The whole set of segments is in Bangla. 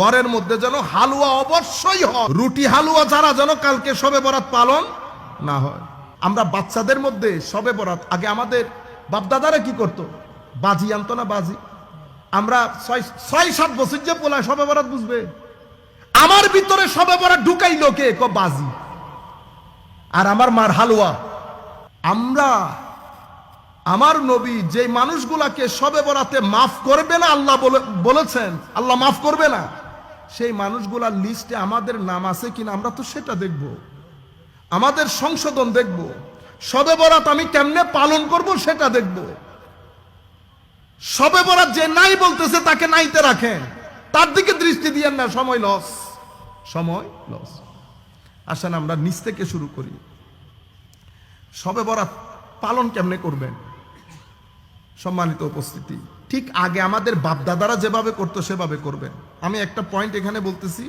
ঘরের মধ্যে যেন হালুয়া অবশ্যই হয়। রুটি হালুয়া ছাড়া যেন কালকে সবে বরাত পালন না হয়। আমরা বাচ্চাদের মধ্যে সবে বরাত, আগে আমাদের বাপদাদারা কি করতো? বাজি আনতো না বাজি? আমরা ছয় ছয়, সাত বছর যে পোলায় সবে বরাত বুঝবে? আমার ভিতরে সবে বরাত ঢুকাই লোকে ক বাজি। আর আমার মার হালুয়া। আমরা, আমার নবী যে মানুষগুলাকে সবে বরাতে মাফ করবে না আল্লাহ বলে- বলেছেন, আল্লাহ মাফ করবে না। সেই মানুষগুলার লিস্টে আমাদের নাম আছে কিনা আমরা তো সেটা দেখব। আমাদের সংশোধন দেখব। সবে বরাত আমি কেমনে পালন করব সেটা দেখব। সবে বরাত যে নাই বলতেছে তাকে নাইতে রাখেন। তার দিকে দৃষ্টি দিয়েন না, সময় লস। সময় লস। আসেন আমরা নিচ থেকে শুরু করি। সবে বরাত পালন কেমনে করবেন? সম্মানিত উপস্থিতি, ঠিক আগে আমাদের বাপদাদারা যেভাবে করতো সেভাবে করবেন। আমি একটা পয়েন্ট এখানে বলতেছি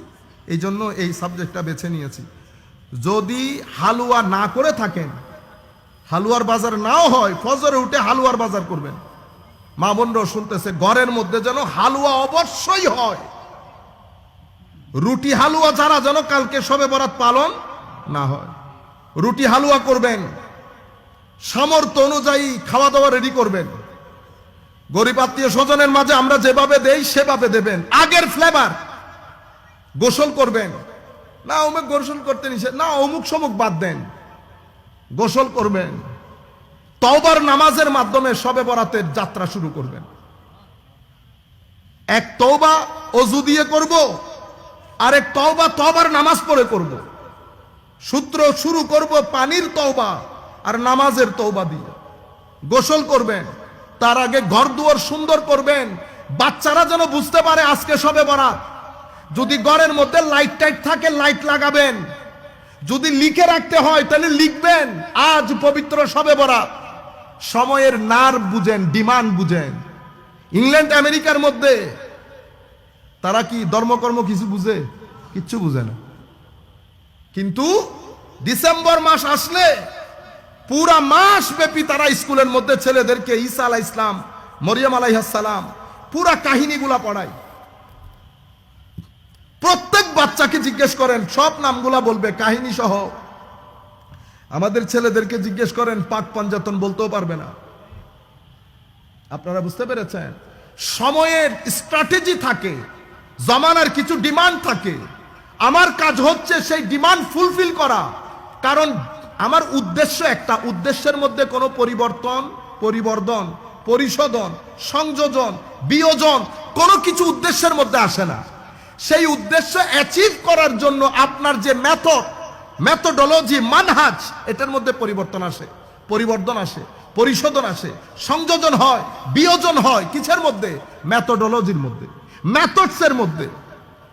এই জন্য এই সাবজেক্টটা বেছে নিয়েছি। যদি হালুয়া না করে থাকেন, হালুয়ার বাজার নাও হয়, ফজরে উঠে হালুয়ার বাজার করবেন। মা বোনরাও শুনতেছে, ঘরের মধ্যে যেন হালুয়া অবশ্যই হয়। রুটি হালুয়া ছাড়া যেন কালকে সবে বরাত পালন না হয়। রুটি হালুয়া করবেন, সামর্থ্য অনুযায়ী খাওয়া দাওয়া রেডি করবেন। গরিব আত্মীয় স্বজনের মাঝে আমরা যেভাবে দেই, সেভাবে দেবেন। আগের ফ্লেভার গোসল করবেন। না, অমুক গোসল করতে নিষেধ, না, অমুক সমুক বাদ দেন। গোসল করবেন। তওবার নামাজের মাধ্যমে সবে বরাতের যাত্রা শুরু করবেন। এক তওবা অজু দিয়ে করব এক তওবা তওবার নামাজ পড়ে করব। সূত্র শুরু করব পানির তওবা আর নামাজের তওবা দিয়ে। গোসল করবেন। তার আগে ঘর দুয়ার সুন্দর করবেন। বাচ্চারা যেন বুঝতে পারে আজকে সবে বরাত। যদি ঘরের মধ্যে লাইট টাইট থাকে লাইট লাগাবেন। যদি লিখে রাখতে হয়, তাহলে লিখবেন, আজ পবিত্র সবে বরাত। সময়ের নার বুঝেন, ডিমান্ড বুঝেন। ইংল্যান্ড, আমেরিকার মধ্যে তারা কি ধর্মকর্ম কিছু বুঝে? কিচ্ছু বুঝে না। কিন্তু ডিসেম্বর মাস আসলে পুরা মাস ব্যাপী তারা স্কুলের মধ্যে ছেলেদেরকে ঈসা আলাহ ইসলাম মরিয়াম আলাইহাসালাম পুরা কাহিনীগুলা পড়ায়। প্রত্যেক বাচ্চাকে জিজ্ঞেস করেন, সব নামগুলা বলবে, কাহিনী সহ। আমাদের ছেলেদেরকে জিজ্ঞেস করেন, পাক পাঞ্জাতন বলতেও পারবে না। আপনারা বুঝতে পেরেছেন? সময়ের স্ট্র্যাটেজি থাকে, জমানার কিছু ডিমান্ড থাকে। আমার কাজ হচ্ছে সেই ডিমান্ড ফুলফিল করা। কারণ আমার উদ্দেশ্য একটা। উদ্দেশ্যের মধ্যে কোনো পরিবর্তন পরিবর্তন পরিশোধন, সংযোজন, বিয়োজন কোনো কিছু উদ্দেশ্যের মধ্যে আসে না। সেই উদ্দেশ্য অ্যাচিভ করার জন্য আপনার যে মেথড মেথোডোলজি মানহাজ এটার মধ্যে পরিবর্তন আসে। পরিবর্তন আসে, পরিশোধন আসে, সংযোজন হয়, বিয়োজন হয় কিসের মধ্যে? মেথোডোলজির মধ্যে মেথডসের মধ্যে।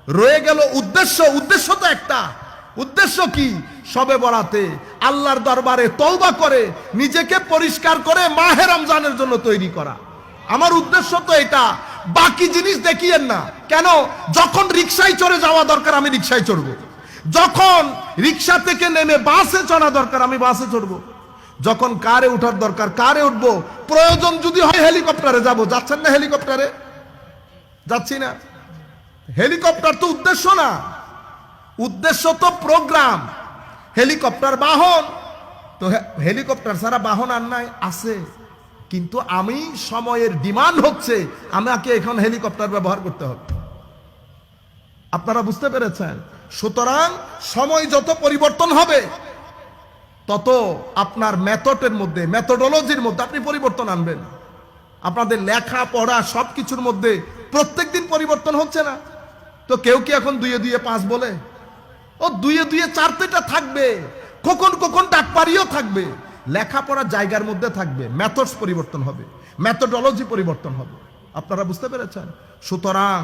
রয়ে গেল উদ্দেশ্য। উদ্দেশ্য তো একটা। উদ্দেশ্য কি? সবে বরাতে আল্লাহর দরবারে তওবা করে, নিজেকে পরিষ্কার করে মাহে রমজানের জন্য তৈরি করা। আমার উদ্দেশ্য তো এটা, বাকি জিনিস দেখিয়েন না। কেন? যখন রিক্সায় চড়ে যাওয়া দরকার, আমি রিক্সায় চড়বো। যখন রিক্সা থেকে নেমে বাসে চড়া দরকার, আমি বাসে চড়বো। যখন কারে উঠার দরকার, কারে উঠবো? প্রয়োজন যদি হয় হেলিকপ্টারে যাব। যাচ্ছেন না হেলিকপ্টারে? যাচ্ছি না। হেলিকপ্টার তো উদ্দেশ্য না। উদ্দেশ্য তো প্রোগ্রাম হেলিকপ্টার বাহন। তো হেলিকপ্টার ছাড়া বাহন আর নাই, আছে। কিন্তু আমি সময়ের ডিমান্ড হচ্ছে, আমাকে এখন হেলিকপ্টার ব্যবহার করতে হবে। আপনারা বুঝতে পেরেছেন? সুতরাং সময় যত পরিবর্তন হবে, তত আপনার মেথডের মধ্যে মেথডোলজির মধ্যে আপনি পরিবর্তন আনবেন। আপনাদের লেখা, পড়া সব কিছুর মধ্যে প্রত্যেক দিন পরিবর্তন হচ্ছে না। তো কেউ কি এখন দুইয়ে দুইয়ে পাঁচ বলে? ও দুইয়ে দুইয়ে চারটেটা থাকবে। কখন কখন ডাকপারিও থাকবে। লেখাপড়া জায়গার মধ্যে থাকবে। মেথডস পরিবর্তন হবে। মেথডোলজি পরিবর্তন হবে। আপনারা বুঝতে পেরেছেন? সুতরাং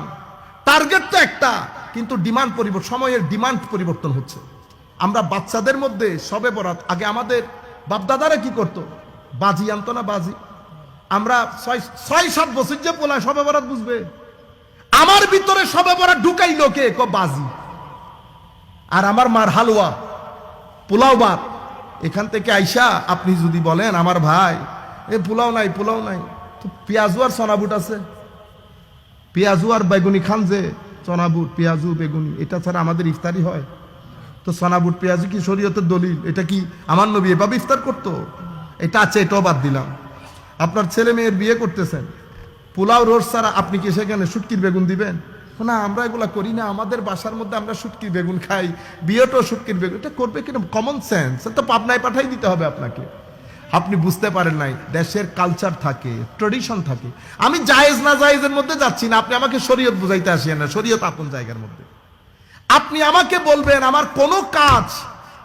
টার্গেট তো একটা, কিন্তু ডিমান্ড পরিবর্তন সময়ের ডিমান্ড পরিবর্তন হচ্ছে। আমরা বাচ্চাদের মধ্যে সবে বরাত আগে আমাদের বাপদাদারা কি করতো? বাজি আনতো না বাজি? আমরা ছয় ছয় সাত বছর যে পোলায় সবে বরাত বুঝবে। আমার ভিতরে সবে বরাত ঢুকাই লোকে ক বাজি। আর আমার মার হালুয়া, পোলাও ভাত। এখান থেকে আইসা আপনি যদি বলেন, আমার ভাই। এ, পোলাও নাই পোলাও নাই। তো পেঁয়াজু আর সনাবুট আছে। পেঁয়াজু আর বেগুনি খান যে, চনাবুট, পেঁয়াজু, বেগুনি, এটা ছাড়া আমাদের ইফতারি হয়। তো সনাবুট পেঁয়াজু কি শরীয়তের দলিল? এটা কি আমার নবী এভাবে ইফতার করতো? এটা আছে, এটাও বাদ দিলাম। আপনার ছেলে মেয়ের বিয়ে করতেছেন। পোলাও রোড ছাড়া আপনি কি সেখানে শুটকির বেগুন দিবেন? না, আমরা এগুলা করি না, আমাদের বাসার মধ্যে আমরা শুটকির বেগুন খাই বিয়েটাও শুটকির বেগুন, এটা করবে কিনা? কমন সেন্স তো পাবনায় পাঠাই দিতে হবে আপনাকে। আপনি বুঝতে পারেন নাই, দেশের কালচার থাকে ট্রেডিশন থাকে। আমি জায়েজ না জায়েজের মধ্যে যাচ্ছি না, আপনি আমাকে শরীয়ত বুঝাইতে আসিয়েন না, শরীয়ত আপন জায়গার মধ্যে। আপনি আমাকে বলবেন, আমার কোনো কাজ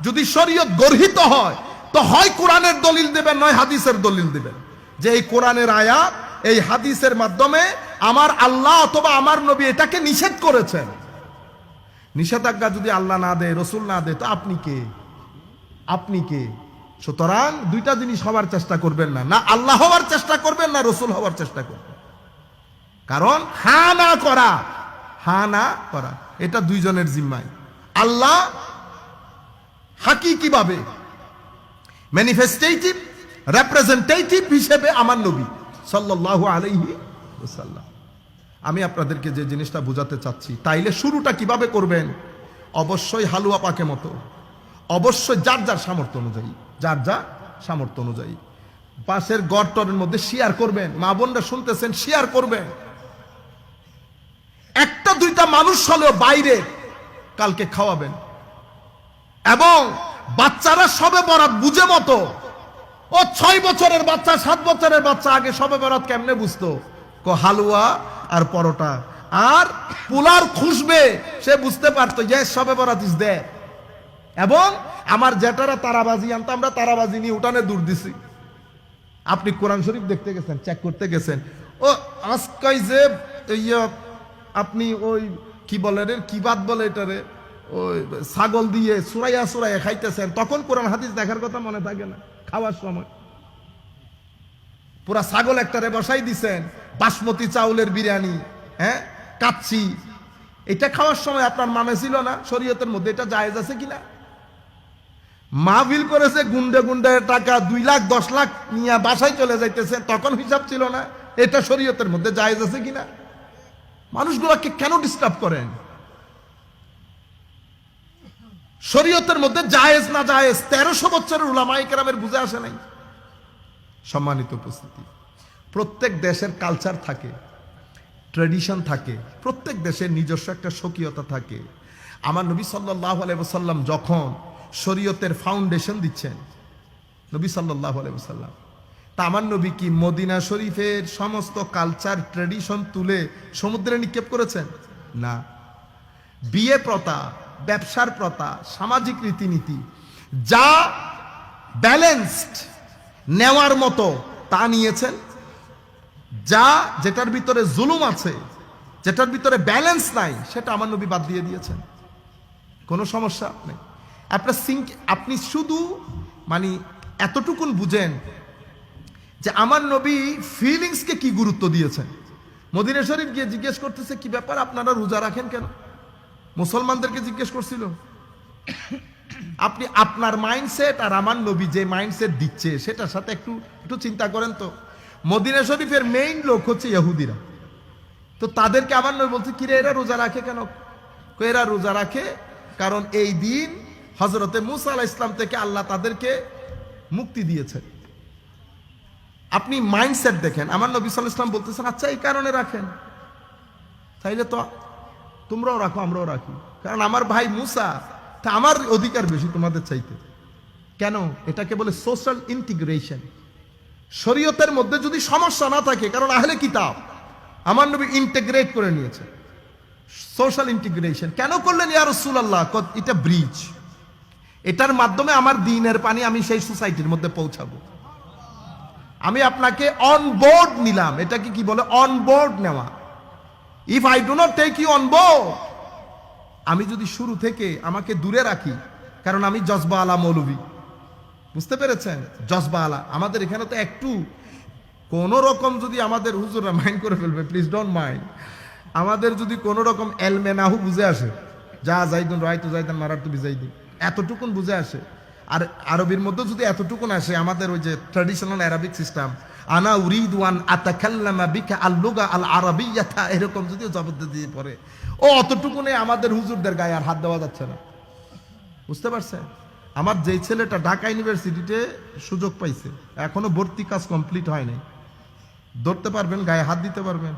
যদি শরীয়ত গর্হিত হয়, তো হয় কোরআনের দলিল দেবেন, নয় হাদিসের দলিল দেবেন। যে এই কোরআনের আয়াত এই হাদিসের মাধ্যমে আমার আল্লাহ অথবা আমার নবী এটাকে নিষেধ করেছেন। নিষেধাজ্ঞা যদি আল্লাহ না দেয়, রসুল না দেয়, তো আপনি কে? আপনি কে? সুতরাং দুইটা জিনিস হওয়ার চেষ্টা করবেন না। না আল্লাহ হওয়ার চেষ্টা করবেন, না রসুল হওয়ার চেষ্টা করবেন। কারণ হা না করা হা না করা, এটা দুইজনের জিম্মায়। আল্লাহ হাকিকিভাবে ম্যানিফেস্টেটিভ রেপ্রেজেন্টেটিভ হিসেবে আমার নবী। সাল্লাল্লাহু আলাইহি ওয়াসাল্লাম। আমি আপনাদেরকে যে জিনিসটা বোঝাতে চাচ্ছি, তাইলে শুরুটা কীভাবে করবেন? অবশ্যই হালুয়া পাকে মতো। অবশ্যই যার যার সামর্থ্য অনুযায়ী, যার যা সামর্থ্য অনুযায়ী। পাশের গড়টরের মধ্যে শেয়ার করবেন। মা বোনরা শুনতেছেন শেয়ার করবেন। একটা দুইটা মানুষ হলেও বাইরে কালকে খাওয়াবেন। এবং বাচ্চারা সবে বরাত বুঝে মতো ও ছয় বছরের বাচ্চা, সাত বছরের বাচ্চা, আগে সবে বরাত কেমনে বুঝতো? কো হালুয়া আর পরোটা। আর পোলার খুশবে, সে বুঝতে পারতো যে সবে বরাত ইস দে এবং আমার জেঠারা তারাবাজি আনতো, আমরা তারাবাজি নিয়ে উঠানে দূর দিছি। আপনি কোরআন শরীফ দেখতে গেছেন চেক করতে গেছেন। ও, আজকাই যে ইয়ে আপনি ওই কি বলে রে, কি বাদ বলে এটারে ওই ছাগল দিয়ে সুরাইয়া সুরাইয়া খাইতেছেন, তখন কোরআন হাদিস দেখার কথা মনে থাকে না। খাওয়ার সময়। পুরা ছাগল একটারে বসাই দিছেন, বাসমতি চাউলের বিরিয়ানি হ্যাঁ? কাচ্ছি এটা খাওয়ার সময় আপনার মানে ছিল না, শরীয়তের মধ্যে এটা জায়েজ আছে কিনা? মাহফিল করেছে, গুন্ডে গুন্ডে টাকা দুই লাখ, দশ লাখ নিয়ে বাসায় চলে যাইতেছে তখন হিসাব ছিল না, এটা শরীয়তের মধ্যে জায়েজ আছে কিনা? মানুষগুলোকে কেন ডিস্টার্ব করেন? শরীয়তের মধ্যে জায়েজ না জায়েজ তেরোশো বছরের উলামাই কেরামের বুঝে আসে নাই। সম্মানিত উপস্থিতি। প্রত্যেক দেশের কালচার থাকে ট্রেডিশন থাকে, প্রত্যেক দেশের নিজস্ব একটা স্বকীয়তা থাকে। আমার নবী সাল্লাহ আলাইসাল্লাম যখন শরীয়তের ফাউন্ডেশন দিচ্ছেন, নবী সাল্লাহ আলাইসাল্লাম তা আমার নবী কি মদিনা শরীফের সমস্ত কালচার ট্রেডিশন তুলে সমুদ্রে নিক্ষেপ করেছেন? না। বিয়ে প্রথা ব্যবসার প্রথা, সামাজিক রীতিনীতি, যা ব্যালেন্সড নেওয়ার মতো তা নিয়েছেন, যা যেটার ভিতরে জুলুম আছে, যেটার ভিতরে ব্যালেন্স নাই, সেটা আমার নবী বাদ দিয়ে দিয়েছেন। কোনো সমস্যা নেই। আপনার সিঙ্ক আপনি শুধু মানে এতটুকুন বুঝেন যে আমার নবী ফিলিংসকে কি গুরুত্ব দিয়েছেন। মদিনা শরীফ গিয়ে জিজ্ঞেস করতেছে, কি ব্যাপার? আপনারা রোজা রাখেন কেন? মুসলমানদেরকে জিজ্ঞেস করছিল, আপনি আপনার মাইন্ডসেট আর আমার নবী যে মাইন্ডসেট দিচ্ছে, সেটার সাথে একটু একটু চিন্তা করেন তো। মদিনা শরীফের মেইন লোক হচ্ছে ইহুদিরা। তো তাদেরকে আমার নবী বলছে, কিরে, এরা রোজা রাখে কেন? এরা রোজা রাখে কারণ এই দিন হজরতে মুসা আলাহ ইসলাম থেকে আল্লাহ তাদেরকে মুক্তি দিয়েছেন। আপনি মাইন্ডসেট দেখেন। আমার নবী সাল ইসলাম বলতেছেন আচ্ছা এই কারণে রাখেন। তাইলে তো তোমরাও রাখো, আমরাও রাখি। কারণ আমার ভাই মুসা, তা আমার অধিকার বেশি তোমাদের চাইতে। কেন? এটাকে বলে সোশ্যাল ইন্টিগ্রেশন শরীয়তের মধ্যে যদি সমস্যা না থাকে, কারণ আহলে কিতাব আমার নবী ইন্টিগ্রেট করে নিয়েছে। সোশ্যাল ইন্টিগ্রেশন কেন করলেন ইয়া রসুল্লাহ এটা ব্রিজ এটার মাধ্যমে আমার দিনের পানি আমি সেই সোসাইটির মধ্যে পৌঁছাবো। আমি আপনাকে অন বোর্ড নিলাম। এটাকে কি বলে? অন বোর্ড নেওয়া। If I do not take you on board আমি যদি শুরু থেকে আমাকে দূরে রাখি, কারণ আমি জজবা আলা মৌলবী বুঝতে পেরেছেন? জজবা আলা। আমাদের এখানে তো একটু, কোন রকম যদি আমাদের হুজুররা মাইন্ড করে ফেলবে প্লিজ ডোন্ট মাইন্ড আমাদের যদি কোন রকম এলমেনাহু বুঝে আসে, যা যাইদুন, রাইতু যাইদান মারার তু বিজাইদিন। এতটুকুন বুঝে আসে। আর আরবির মধ্যে যদি এতটুকুন আসে, আমাদের ওই যে ট্র্যাডিশনাল অ্যারাবিক সিস্টেম আনা উরিদ ওয়ান আতাকাল্লামা বিকা আল লুগা আল আরাবিয়াতা এরকম যদিও জবাব দিয়ে পড়ে। ও, অতটুকু নেই আমাদের হুজুরদের গায়ে, আর হাত দেওয়া যাচ্ছে না। বুঝতে পারছেন? আমার যেই ছেলেটা ঢাকা ইউনিভার্সিটিতে সুযোগ পাইছে, এখনও ভর্তি কাজ কমপ্লিট হয়নি। ধরতে পারবেন, গায়ে হাত দিতে পারবেন?